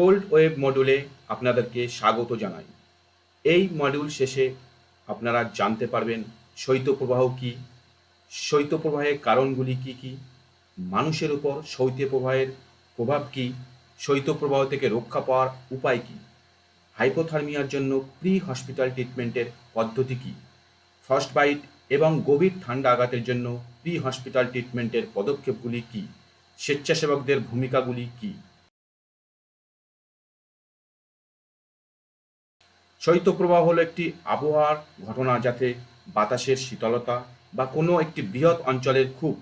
Cold web মডিউলে আপনাদেরকে স্বাগত জানাই। এই মডিউল শেষে আপনারা জানতে পারবেন শৈত্যপ্রবাহ কী, শৈত্যপ্রবাহের কারণগুলি কী কী, মানুষের উপর শৈত্যপ্রবাহের প্রভাব কী, শৈত্যপ্রবাহ থেকে রক্ষা পাওয়ার উপায় কী হাইপোথার্মিয়ার জন্য প্রি হসপিটাল ট্রিটমেন্টের পদ্ধতি কী ফার্স্ট বাইট এবং গভীর ঠান্ডা আঘাতের জন্য প্রি হসপিটাল ট্রিটমেন্টের পদক্ষেপগুলি কী, স্বেচ্ছাসেবকদের ভূমিকাগুলি কী শৈত্যপ্রবাহ হলো একটি আবহাওয়ার ঘটনা যাতে বাতাসের শীতলতা বা কোনো একটি বৃহৎ অঞ্চলের খুব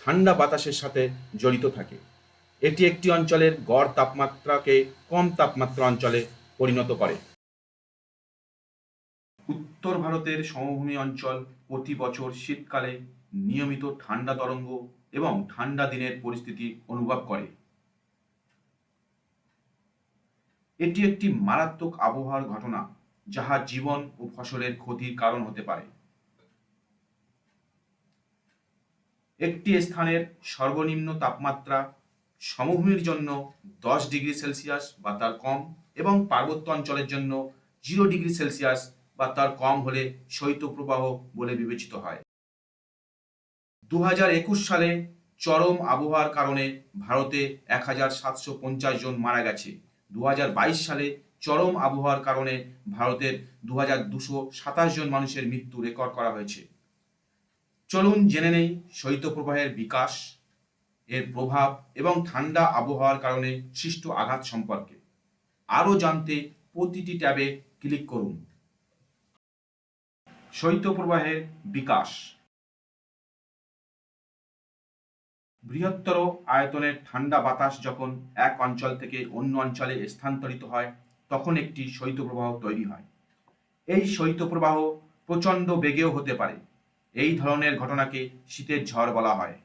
ঠান্ডা বাতাসের সাথে জড়িত থাকে। এটি একটি অঞ্চলের গড় তাপমাত্রাকে কম তাপমাত্রা অঞ্চলে পরিণত করে। উত্তর ভারতের সমভূমি অঞ্চল প্রতি বছর শীতকালে নিয়মিত ঠান্ডা তরঙ্গ এবং ঠান্ডা দিনের পরিস্থিতি অনুভব করে। এটি একটি মারাত্মক আবহাওয়ার ঘটনা। যাহা জীবন ও ফসলের ক্ষতির কারণ হতে পারে। একটি স্থানের সর্বনিম্ন তাপমাত্রা সমভূমির জন্য দশ ডিগ্রি সেলসিয়াস বা তার কম এবং পার্বত্য অঞ্চলের জন্য জিরো ডিগ্রি সেলসিয়াস বা তার কম হলে শৈত্যপ্রবাহ বলে বিবেচিত হয়। দু একুশ সালে চরম আবহাওয়ার কারণে ভারতে এক হাজার সাতশো পঞ্চাশ জন মারা গেছে। দু হাজার বাইশ সালে চরম আবহাওয়ার কারণে ভারতের দু হাজার দুশো সাতাশ জন মানুষের মৃত্যু রেকর্ড করা হয়েছে। চলুন জেনে নেই শৈত্যপ্রবাহের বিকাশ, এর প্রভাব এবং ঠান্ডা আবহাওয়ার কারণে সৃষ্ট আঘাত সম্পর্কে। আরও জানতে প্রতিটি ট্যাবে ক্লিক করুন। শৈত্যপ্রবাহের বিকাশ। বৃহত্তর আয়তনের ঠান্ডা বাতাস যখন এক অঞ্চল থেকে অন্য অঞ্চলে স্থানান্তরিত হয় তখন একটি শৈত্যপ্রবাহ তৈরি হয়। এই শৈত্যপ্রবাহ প্রচণ্ড বেগেও হতে পারে। এই ধরনের ঘটনাকে শীতের ঝড় বলা হয়।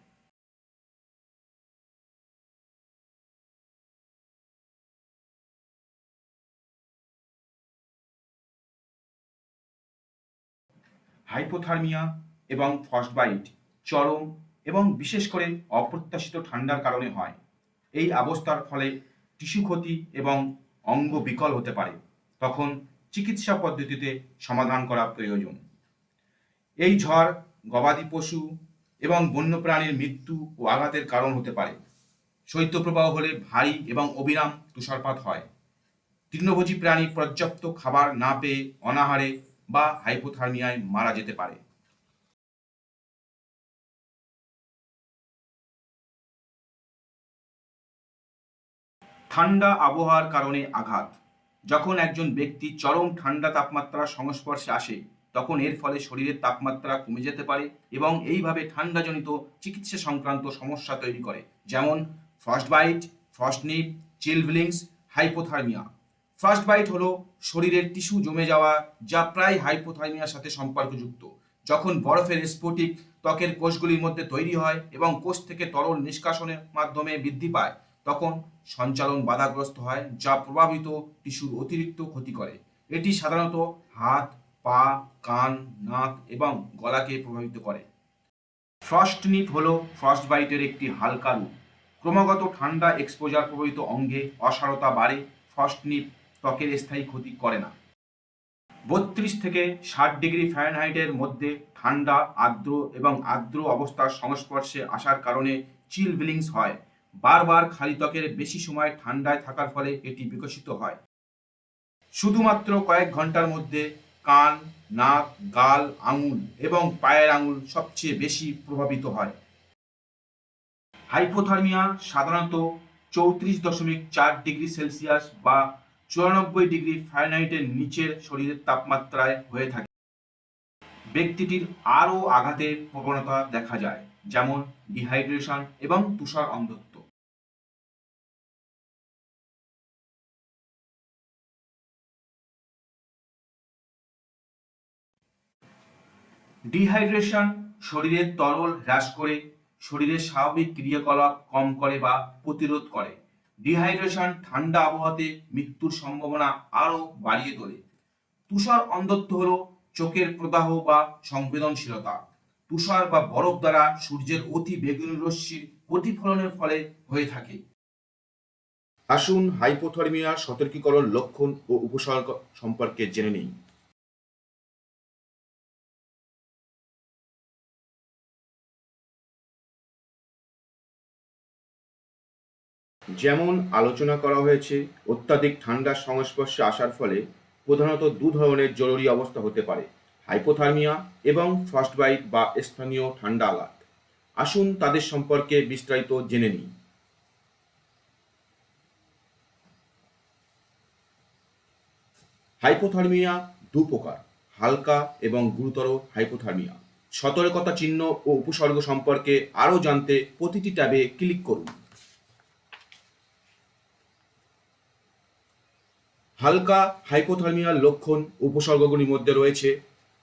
হাইপোথার্মিয়া এবং ফ্রস্টবাইট চরম এবং বিশেষ করে অপ্রত্যাশিত ঠান্ডার কারণে হয়। এই অবস্থার ফলে টিস্যু ক্ষতি এবং অঙ্গ বিকল হতে পারে, তখন চিকিৎসা পদ্ধতিতে সমাধান করা প্রয়োজন। এই ঝড় গবাদি পশু এবং বন্যপ্রাণীর মৃত্যু ও আঘাতের কারণ হতে পারে। শৈত্যপ্রবাহ হলে ভারী এবং অবিরাম তুষারপাত হয়। তৃণভোজী প্রাণী পর্যাপ্ত খাবার না পেয়ে অনাহারে বা হাইপোথার্মিয়ায় মারা যেতে পারে। ঠান্ডা আবহাওয়ার কারণে আঘাত। যখন একজন ব্যক্তি চরম ঠান্ডা তাপমাত্রার সংস্পর্শে আসে, তখন এর ফলে শরীরের তাপমাত্রা কমে যেতে পারে এবং এইভাবে ঠান্ডাজনিত চিকিৎসা সংক্রান্ত সমস্যা তৈরি করে, যেমন frostbite frostnip chilblains hypothermia frostbite হলো শরীরের টিস্যু জমে যাওয়া যা প্রায় হাইপোথার্মিয়ার সাথে সম্পর্কযুক্ত। যখন বরফের স্ফটিক ত্বকের কোষগুলির মধ্যে তৈরি হয় এবং কোষ থেকে তরল নিষ্কাশনের মাধ্যমে বৃদ্ধি পায় তখন সঞ্চালন বাধাগ্রস্ত হয়, যা প্রভাবিত টিস্যুর অতিরিক্ত ক্ষতি করে। এটি সাধারণত হাত, পা, কান, নাক এবং গলাকে প্রভাবিত করে। ফ্রস্টনিপ হলো ফ্রস্টবাইটের একটি হালকা রূপ। ক্রমাগত ঠান্ডা এক্সপোজার প্রভাবিত অঙ্গে অসারতা বাড়ে ফ্রস্টনিপ ত্বকের স্থায়ী ক্ষতি করে না। বত্রিশ থেকে ষাট ডিগ্রি ফ্যারেনহাইটের মধ্যে ঠান্ডা, আর্দ্র এবং আর্দ্র অবস্থার সংস্পর্শে আসার কারণে চিল বিলিংস হয়। বারবার খালি ত্বকের বেশি সময় ঠান্ডায় থাকার ফলে এটি বিকশিত হয়। শুধুমাত্র কয়েক ঘণ্টার মধ্যে কান, নাক, গাল, আঙুল এবং পায়ের আঙুল সবচেয়ে বেশি প্রভাবিত হয়। হাইপোথার্মিয়া সাধারণত চৌত্রিশ দশমিক চার ডিগ্রি সেলসিয়াস বা চুরানব্বই ডিগ্রি ফারেনহাইটের নিচের শরীরের তাপমাত্রায় হয়ে থাকে। ব্যক্তিটির আরও আঘাতের প্রবণতা দেখা যায়, যেমন ডিহাইড্রেশন এবং তুষার অন্ধত্ব। ডিহাইড্রেশন শরীরের তরল হ্রাস করে, শরীরের স্বাভাবিক ক্রিয়াকলাপ কম করে বা প্রতিরোধ করে। ডিহাইড্রেশন ঠান্ডা আবহাওয়াতে মৃত্যুর সম্ভাবনা আরও বাড়িয়ে তোলে। তুষার অন্ধত্ব হলো চোখের প্রদাহ বা সংবেদনশীলতা। তুষার বা বরফ দ্বারা সূর্যের অতি বেগুনি রশ্মির প্রতিফলনের ফলে হয়ে থাকে। আসুন হাইপোথার্মিয়ার সতর্কীকরণ লক্ষণ ও উপসর্গ সম্পর্কে জেনে নিই। যেমন আলোচনা করা হয়েছে, অত্যাধিক ঠান্ডার সংস্পর্শে আসার ফলে প্রধানত দু ধরনের জরুরি অবস্থা হতে পারে, হাইপোথার্মিয়া এবং ফ্রস্টবাইট বা স্থানীয় ঠান্ডা আঘাত আসুন তাদের সম্পর্কে বিস্তারিত জেনে নিই। হাইপোথার্মিয়া দু প্রকার, হালকা এবং গুরুতর হাইপোথার্মিয়া। সতর্কতা চিহ্ন ও উপসর্গ সম্পর্কে আরও জানতে প্রতিটি ট্যাবে ক্লিক করুন। হালকা হাইপোথার্মিয়ার লক্ষণ উপসর্গগুলির মধ্যে রয়েছে।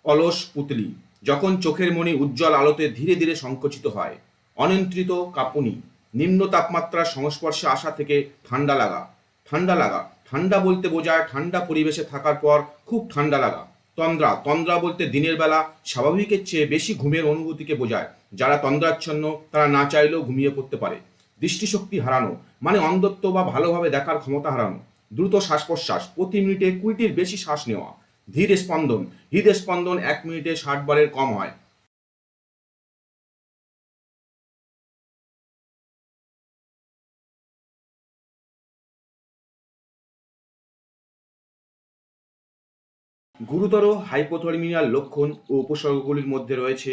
অলস পুতলি, যখন চোখের মণি উজ্জ্বল আলোতে ধীরে ধীরে সংকুচিত হয়। অনিয়ন্ত্রিত কাঁপুনি, নিম্ন তাপমাত্রার সংস্পর্শে আসা থেকে ঠান্ডা লাগা। ঠান্ডা লাগা, ঠান্ডা বলতে বোঝায় ঠান্ডা পরিবেশে থাকার পর খুব ঠান্ডা লাগা। তন্দ্রা তন্দ্রা বলতে দিনের বেলা স্বাভাবিকের চেয়ে বেশি ঘুমের অনুভূতিকে বোঝায়। যারা তন্দ্রাচ্ছন্ন, তারা না চাইলেও ঘুমিয়ে পড়তে পারে। দৃষ্টিশক্তি হারানো মানে অন্ধত্ব বা ভালোভাবে দেখার ক্ষমতা হারানো। দ্রুত শ্বাস প্রশ্বাস প্রতি মিনিটে কুড়িটির বেশি শ্বাস নেওয়া, ধীর স্পন্দন, হৃদ স্পন্দন এক মিনিটে ষাট বারের কম হয়। গুরুতর হাইপোথার্মিয়ার লক্ষণ ও উপসর্গগুলির মধ্যে রয়েছে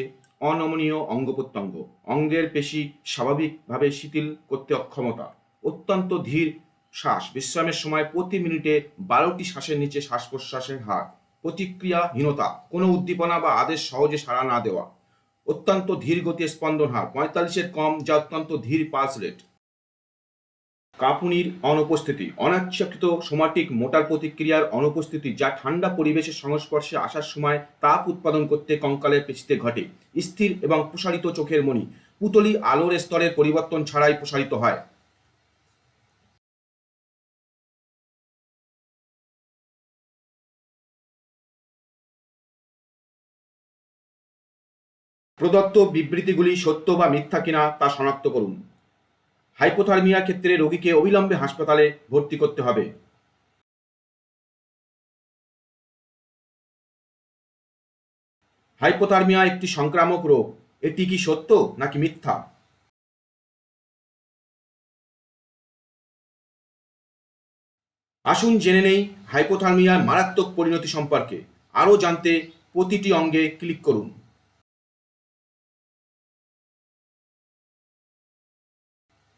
অনমনীয় অঙ্গ প্রত্যঙ্গ। অঙ্গের পেশি স্বাভাবিকভাবে শিথিল করতে অক্ষমতা। অত্যন্ত ধীর শ্বাস। বিশ্রামের সময় প্রতি মিনিটে বারোটি শ্বাসের নিচে শ্বাস প্রশ্বাসের হার, প্রতিক্রিয়াহীনতা, কোনো উদ্দীপনা বা আদেশ সহজে সাড়া না দেওয়া, অত্যন্ত ধীর গতির স্পন্দন হার, পঁয়তাল্লিশের কম যা অত্যন্ত ধীর পালস রেট। কাঁপুনির অনুপস্থিতি, অনাচ্ছাকৃত সোমাটিক মোটার প্রতিক্রিয়ার অনুপস্থিতি যা ঠান্ডা পরিবেশের সংস্পর্শে আসার সময় তাপ উৎপাদন করতে কঙ্কালের পেশিতে ঘটে, স্থির এবং প্রসারিত চোখের মণি, পুতলি আলোর স্তরের পরিবর্তন ছাড়াই প্রসারিত হয়। প্রদত্ত বিবৃতিগুলি সত্য বা মিথ্যা কিনা তা শনাক্ত করুন। হাইপোথার্মিয়া ক্ষেত্রে রোগীকে অবিলম্বে হাসপাতালে ভর্তি করতে হবে। হাইপোথার্মিয়া একটি সংক্রামক রোগ। এটি কি সত্য নাকি মিথ্যা? আসুন জেনে নেই হাইপোথার্মিয়ার মারাত্মক পরিণতি সম্পর্কে। আরও জানতে প্রতিটি অঙ্গে ক্লিক করুন।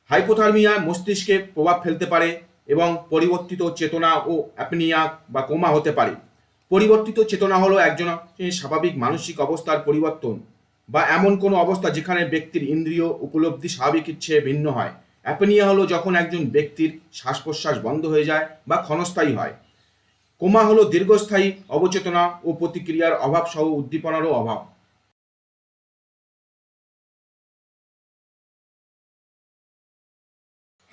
হাইপোথার্মিয়া মস্তিষ্কে প্রভাব ফেলতে পারে এবং পরিবর্তিত চেতনা ও অ্যাপনিয়া বা কোমা হতে পারে। পরিবর্তিত চেতনা হলো একজন স্বাভাবিক মানসিক অবস্থার পরিবর্তন বা এমন কোনো অবস্থা যেখানে ব্যক্তির ইন্দ্রিয় উপলব্ধি স্বাভাবিকের চেয়ে ভিন্ন হয়। অ্যাপনিয়া হলো যখন একজন ব্যক্তির শ্বাস প্রশ্বাস বন্ধ হয়ে যায় বা ক্ষণস্থায়ী হয়। কোমা হলো দীর্ঘস্থায়ী অবচেতনা ও প্রতিক্রিয়ার অভাব সহ উদ্দীপনারও অভাব।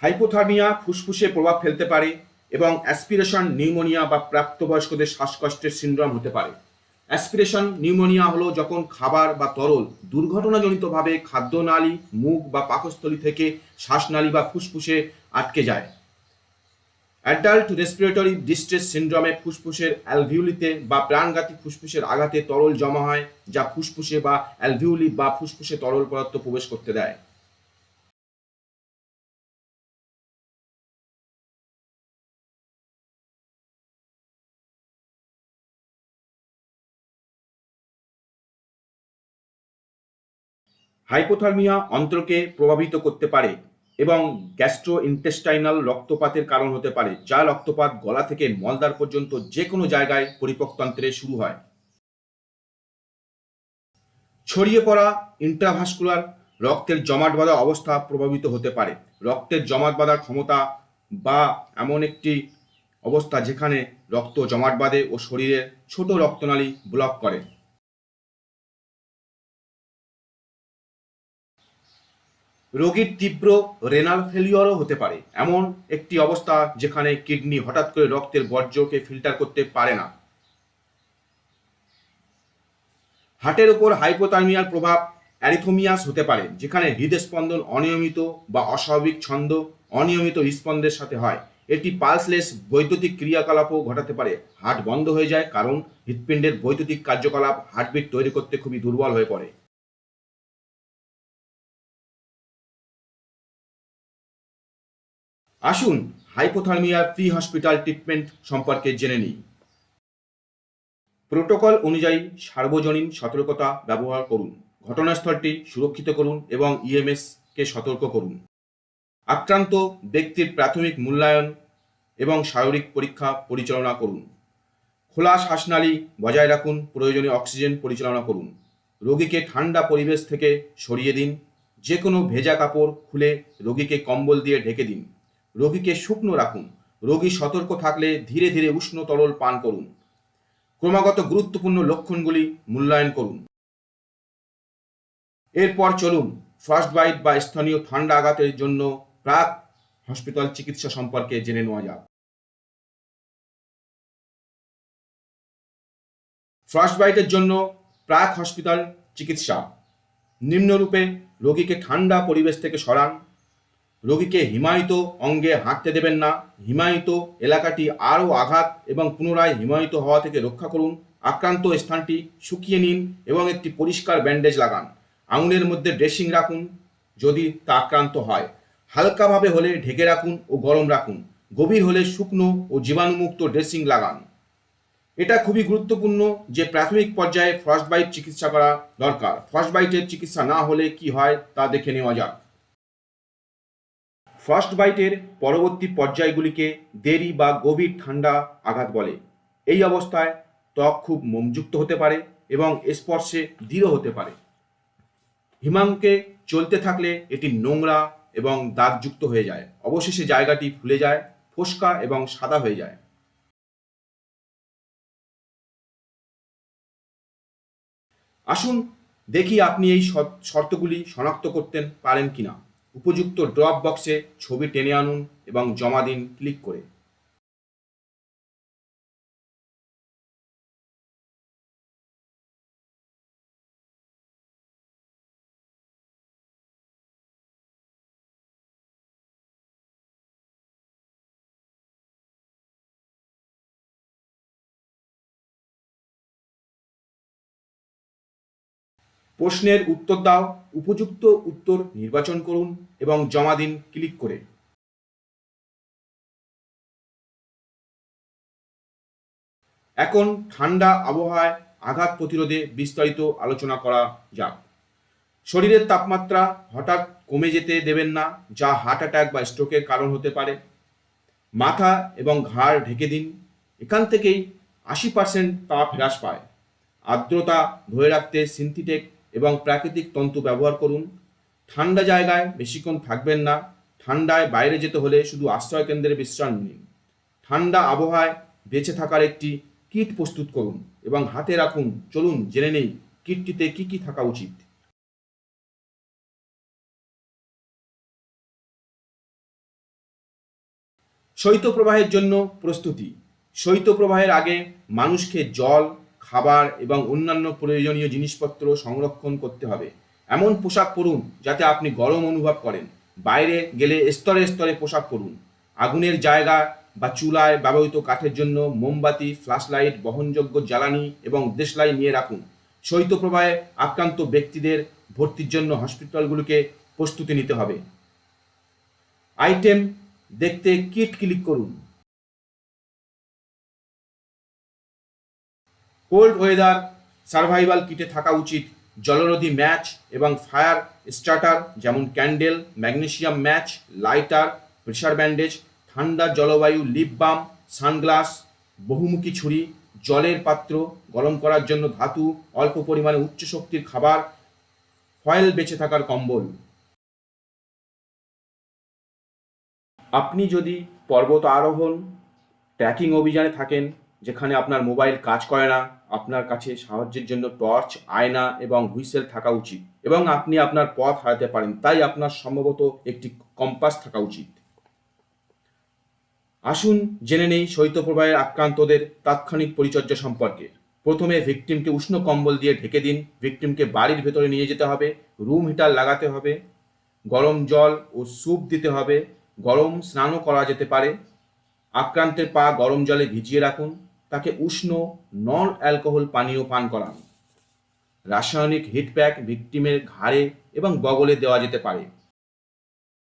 হাইপোথার্মিয়া ফুসফুসে প্রভাব ফেলতে পারে এবং অ্যাসপিরেশন নিউমোনিয়া বা প্রাপ্তবয়স্কদের শ্বাসকষ্টের সিন্ড্রোম হতে পারে। অ্যাসপিরেশন নিউমোনিয়া হলো যখন খাবার বা তরল দুর্ঘটনাজনিতভাবে খাদ্যনালী, মুখ বা পাকস্থলী থেকে শ্বাসনালী বা ফুসফুসে আটকে যায়। অ্যাডাল্ট রেসপিরেটরি ডিস্ট্রেস সিন্ড্রোমে ফুসফুসের অ্যালভিউলিতে বা প্রাণঘাতী ফুসফুসের আঘাতে তরল জমা হয়, যা ফুসফুসে বা অ্যালভিউলি বা ফুসফুসে তরল পদার্থ প্রবেশ করতে দেয়। হাইপোথার্মিয়া অন্ত্রকে প্রভাবিত করতে পারে এবং গ্যাস্ট্রো ইন্টেস্টাইনাল রক্তপাতের কারণ হতে পারে, যা রক্তপাত গলা থেকে মলদার পর্যন্ত যে কোনো জায়গায় পরিপক্তন্ত্রে শুরু হয়। ছড়িয়ে পড়া ইন্ট্রাভাস্কুলার রক্তের জমাট বাঁধা অবস্থা প্রভাবিত হতে পারে। রক্তের জমাট বাঁধার ক্ষমতা বা এমন একটি অবস্থা যেখানে রক্ত জমাট বাঁধে ও শরীরের ছোট রক্তনালী ব্লক করে। রোগীর তীব্র রেনাল ফেলিওরও হতে পারে। এমন একটি অবস্থা যেখানে কিডনি হঠাৎ করে রক্তের বর্জ্যকে ফিল্টার করতে পারে না। হার্টের ওপর হাইপোথার্মিয়ার প্রভাব অ্যারিথোমিয়াস হতে পারে, যেখানে হৃদস্পন্দন অনিয়মিত বা অস্বাভাবিক ছন্দ অনিয়মিত হৃদস্পন্দের সাথে হয়। এটি পালসলেস বৈদ্যুতিক ক্রিয়াকলাপও ঘটাতে পারে। হার্ট বন্ধ হয়ে যায় কারণ হৃৎপিণ্ডের বৈদ্যুতিক কার্যকলাপ হার্টবিট তৈরি করতে খুবই দুর্বল হয়ে পড়ে। আসুন হাইপোথার্মিয়ার প্রি হসপিটাল ট্রিটমেন্ট সম্পর্কে জেনে নিই। প্রোটোকল অনুযায়ী সার্বজনীন সতর্কতা ব্যবহার করুন, ঘটনাস্থলটি সুরক্ষিত করুন এবং ইএমএস কে সতর্ক করুন। আক্রান্ত ব্যক্তির প্রাথমিক মূল্যায়ন এবং শারীরিক পরীক্ষা পরিচালনা করুন। খোলা শ্বাসনালী বজায় রাখুন, প্রয়োজনীয় অক্সিজেন পরিচালনা করুন। রোগীকে ঠান্ডা পরিবেশ থেকে সরিয়ে দিন যে কোনো ভেজা কাপড় খুলে রোগীকে কম্বল দিয়ে ঢেকে দিন। রোগীকে শুকনো রাখুন। রোগী সতর্ক থাকলে ধীরে ধীরে উষ্ণ তরল পান করুন। ক্রমাগত গুরুত্বপূর্ণ লক্ষণগুলি মূল্যায়ন করুন। এরপর চলুন ফার্স্ট বাইট বা স্থানীয় ঠান্ডা আঘাতের জন্য প্রাক হসপিটাল চিকিৎসা সম্পর্কে জেনে নেওয়া যাক। ফার্স্ট বাইটের জন্য প্রাক হসপিটাল চিকিৎসা। নিম্নরূপে রোগীকে ঠান্ডা পরিবেশ থেকে সরান। রোগীকে হিমায়িত অঙ্গে হাঁটতে দেবেন না। হিমায়িত এলাকাটি আরও আঘাত এবং পুনরায় হিমায়িত হওয়া থেকে রক্ষা করুন। আক্রান্ত স্থানটি শুকিয়ে নিন এবং একটি পরিষ্কার ব্যান্ডেজ লাগান। আঙুলের মধ্যে ড্রেসিং রাখুন যদি তা আক্রান্ত হয়। হালকাভাবে হলে ঢেকে রাখুন ও গরম রাখুন। গভীর হলে শুকনো ও জীবাণুমুক্ত ড্রেসিং লাগান। এটা খুবই গুরুত্বপূর্ণ যে প্রাথমিক পর্যায়ে ফার্স্ট বাইট চিকিৎসা করা দরকার। ফার্স্ট বাইটের চিকিৎসা না হলে কি হয় তা দেখে নেওয়া যাক। ফার্স্ট বাইটের পরবর্তী পর্যায়গুলিকে দেরি বা গভীর ঠান্ডা আঘাত বলে। এই অবস্থায় ত্বক খুব মোমযুক্ত হতে পারে এবং স্পর্শে দৃঢ় হতে পারে। হিমাঙ্কে চলতে থাকলে এটি নোংরা এবং দাগযুক্ত হয়ে যায়। অবশেষে জায়গাটি ফুলে যায়, ফোসকা এবং সাদা হয়ে যায়। আসুন দেখি আপনি এই শর্তগুলি শনাক্ত করতে পারেন কিনা। উপযুক্ত ড্রপ বক্সে ছবি টেনে আনুন এবং জমা দিন ক্লিক করে। প্রশ্নের উত্তর দাও, উপযুক্ত উত্তর নির্বাচন করুন এবং জমা দিন ক্লিক করে। এখন ঠান্ডা আবহাওয়ায় আঘাত প্রতিরোধে বিস্তারিত আলোচনা করা যাক। শরীরের তাপমাত্রা হঠাৎ কমে যেতে দেবেন না, যা হার্ট অ্যাটাক বা স্ট্রোকের কারণ হতে পারে। মাথা এবং ঘাড় ঢেকে দিন, এখান থেকেই আশি পার্সেন্ট তাপ হ্রাস পায়। আর্দ্রতা ধরে রাখতে সিনথেটিক এবং প্রাকৃতিক তন্তু ব্যবহার করুন। ঠান্ডা জায়গায় বেশিক্ষণ থাকবেন না। ঠান্ডায় বাইরে যেতে হলে শুধু আশ্রয় কেন্দ্রে বিশ্রাম নিন। ঠান্ডা আবহাওয়ায় বেঁচে থাকার একটি কিট প্রস্তুত করুন এবং হাতে রাখুন। চলুন, জেনে নেই কিটটিতে কি কি থাকা উচিত। শৈত্যপ্রবাহের জন্য প্রস্তুতি। শৈত্যপ্রবাহের আগে মানুষকে জল খাবার এবং অন্যান্য প্রয়োজনীয় জিনিসপত্র সংরক্ষণ করতে হবে। এমন পোশাক পরুন যাতে আপনি গরম অনুভব করেন। বাইরে গেলে স্তরে স্তরে পোশাক পরুন। আগুনের জায়গা বা চুলায় ব্যবহৃত কাঠের জন্য মোমবাতি ফ্ল্যাশলাইট বহনযোগ্য জ্বালানি এবং দেশলাই নিয়ে রাখুন। শৈত্যপ্রবাহে আক্রান্ত ব্যক্তিদের ভর্তির জন্য হসপিটালগুলোকে প্রস্তুতি নিতে হবে। আইটেম দেখতে কিট ক্লিক করুন। কোল্ড ওয়েদার সার্ভাইভাল কিটে থাকা উচিত। জলরোধী ম্যাচ এবং ফায়ার স্টার্টার যেমন candle magnesium match lighter pressure bandage ঠান্ডা জলবায়ু লিপ বাম সানগ্লাস বহুমুখী ছুরি, জলের পাত্র, গরম করার জন্য ধাতু, অল্প পরিমাণে উচ্চ শক্তির খাবার ফয়েল বেঁচে থাকার কম্বল। আপনি যদি পর্বত আরোহণ ট্র্যাকিং অভিযানে থাকেন, যেখানে আপনার মোবাইল কাজ করে না আপনার কাছে সাহায্যের জন্য টর্চ, আয়না এবং হুইসেল থাকা উচিত এবং আপনি আপনার পথ হারাতে পারেন। তাই আপনার সম্ভবত একটি কম্পাস থাকা উচিত। আসুন জেনে নেই শৈত্যপ্রবাহের আক্রান্তদের তাৎক্ষণিক পরিচর্যা সম্পর্কে। প্রথমে ভিকটিমকে উষ্ণ কম্বল দিয়ে ঢেকে দিন। ভিকটিমকে বাড়ির ভেতরে নিয়ে যেতে হবে। রুম হিটার লাগাতে হবে। গরম জল ও স্যুপ দিতে হবে। গরম স্নানও করা যেতে পারে। আক্রান্তের পা গরম জলে ভিজিয়ে রাখুন। তাকে উষ্ণ নন অ্যালকোহল পানীয় পান করান। রাসায়নিক হিটপ্যাক ভিকটিমের ঘাড়ে এবং বগলে দেওয়া যেতে পারে।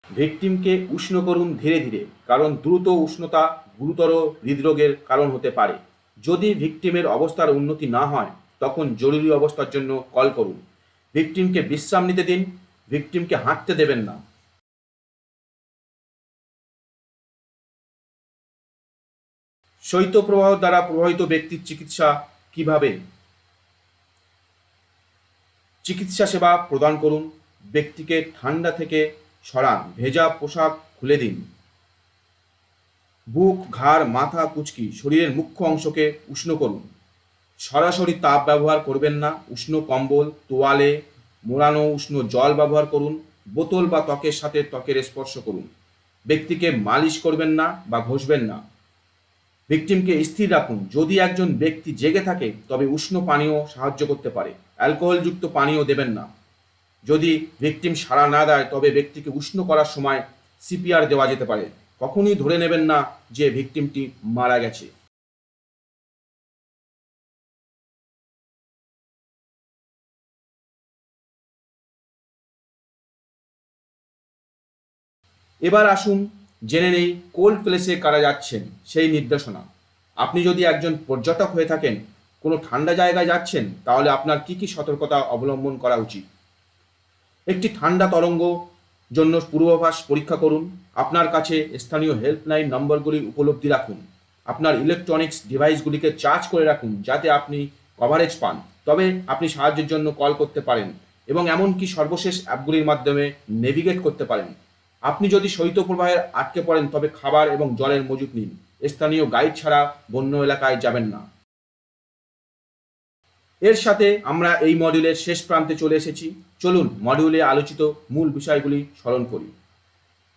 ভিকটিমকে উষ্ণ করুন ধীরে ধীরে, কারণ দ্রুত উষ্ণতা গুরুতর হৃদরোগের কারণ হতে পারে। যদি ভিকটিমের অবস্থার উন্নতি না হয়, তখন জরুরি অবস্থার জন্য কল করুন। ভিকটিমকে বিশ্রাম নিতে দিন। ভিকটিমকে হাঁটতে দেবেন না। শৈত্যপ্রবাহ দ্বারা প্রভাবিত ব্যক্তির চিকিৎসা কীভাবে? চিকিৎসা সেবা প্রদান করুন, ব্যক্তিকে ঠান্ডা থেকে সরান, ভেজা পোশাক খুলে দিন। বুক, ঘাড়, মাথা, কুচকি, শরীরের মুখ্য অংশকে উষ্ণ করুন। সরাসরি তাপ ব্যবহার করবেন না, উষ্ণ কম্বল, তোয়ালে, মোড়ানো উষ্ণ জল ব্যবহার করুন, বোতল বা ত্বকের সাথে ত্বকের স্পর্শ করুন। ব্যক্তিকে মালিশ করবেন না বা ঘষবেন না। ভিকটিমকে স্থির রাখুন। যদি একজন ব্যক্তি জেগে থাকে, তবে উষ্ণ পানীয় সাহায্য করতে পারে। অ্যালকোহলযুক্ত পানীয় দেবেন না। যদি ভিকটিম সাড়া না দেয়, তবে ব্যক্তিকে উষ্ণ করার সময় সিপিআর দেওয়া যেতে পারে। কখনই ধরে নেবেন না যে ভিকটিমটি মারা গেছে। এবার আসুন জেনে নেই কোল্ড প্লেসে কারা যাচ্ছেন, সেই নির্দেশনা। আপনি যদি একজন পর্যটক হয়ে থাকেন, কোনো ঠান্ডা জায়গায় যাচ্ছেন, তাহলে আপনার কি কি সতর্কতা অবলম্বন করা উচিত? একটি ঠান্ডা তরঙ্গ জন্য পূর্বাভাস পরীক্ষা করুন। আপনার কাছে স্থানীয় হেল্পলাইন নম্বরগুলি উপলব্ধি রাখুন। আপনার ইলেকট্রনিক্স ডিভাইসগুলিকে চার্জ করে রাখুন, যাতে আপনি কভারেজ পান। তবে আপনি সাহায্যের জন্য কল করতে পারেন এবং এমনকি সর্বশেষ অ্যাপগুলির মাধ্যমে নেভিগেট করতে পারেন। আপনি যদি শৈত্যপ্রবাহের আটকে পড়েন, তবে খাবার এবং জলের মজুত নিন। স্থানীয় গাইড ছাড়া বন্য এলাকায় যাবেন না। এর সাথে আমরা এই মডিউলের শেষ প্রান্তে চলে এসেছি। চলুন মডিউলে আলোচিত মূল বিষয়গুলি স্মরণ করি।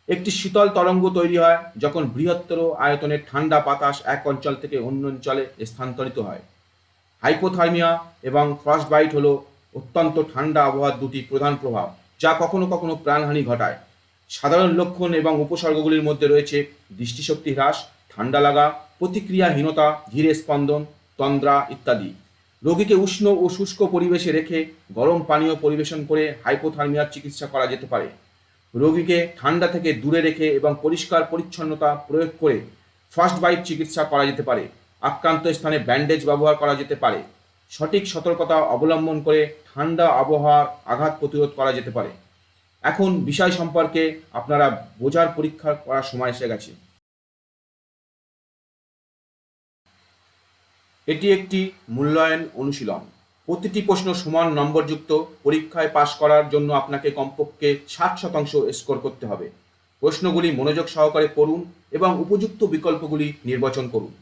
একটি শীতল তরঙ্গ তৈরি হয়, যখন বৃহত্তর আয়তনের ঠান্ডা বাতাস এক অঞ্চল থেকে অন্য অঞ্চলে স্থানান্তরিত হয়। হাইপোথার্মিয়া এবং ফ্রস্ট বাইট হলো অত্যন্ত ঠান্ডা আবহাওয়ার দুটি প্রধান প্রভাব, যা কখনো কখনো প্রাণহানি ঘটায়। সাধারণ লক্ষণ এবং উপসর্গগুলির মধ্যে রয়েছে দৃষ্টিশক্তি হ্রাস, ঠান্ডা লাগা, প্রতিক্রিয়াহীনতা, ধীরে স্পন্দন, তন্দ্রা ইত্যাদি। রোগীকে উষ্ণ ও শুষ্ক পরিবেশে রেখে গরম পানীয় পরিবেশন করে হাইপোথার্মিয়ার চিকিৎসা করা যেতে পারে। রোগীকে ঠান্ডা থেকে দূরে রেখে এবং পরিষ্কার পরিচ্ছন্নতা প্রয়োগ করে ফার্স্ট বাইট চিকিৎসা করা যেতে পারে। আক্রান্ত স্থানে ব্যান্ডেজ ব্যবহার করা যেতে পারে। সঠিক সতর্কতা অবলম্বন করে ঠান্ডা আবহাওয়ার আঘাত প্রতিরোধ করা যেতে পারে। এখন বিষয় সম্পর্কে আপনারা বোঝার পরীক্ষা করার সময় এসে গেছে। এটি একটি মূল্যায়ন অনুশীলন। প্রতিটি প্রশ্ন সমান নম্বরযুক্ত, পরীক্ষায় পাশ করার জন্য আপনাকে কমপক্ষে ষাট শতাংশ স্কোর করতে হবে। প্রশ্নগুলি মনোযোগ সহকারে পড়ুন এবং উপযুক্ত বিকল্পগুলি নির্বাচন করুন।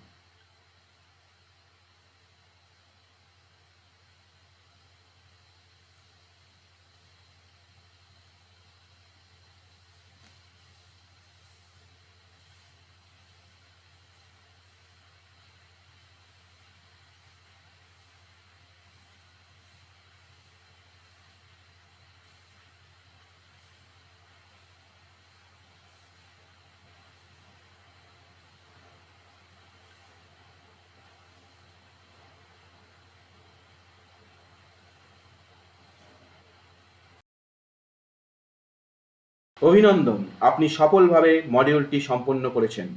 অভিনন্দন আপনি সফলভাবে মডিউলটি সম্পন্ন করেছেন।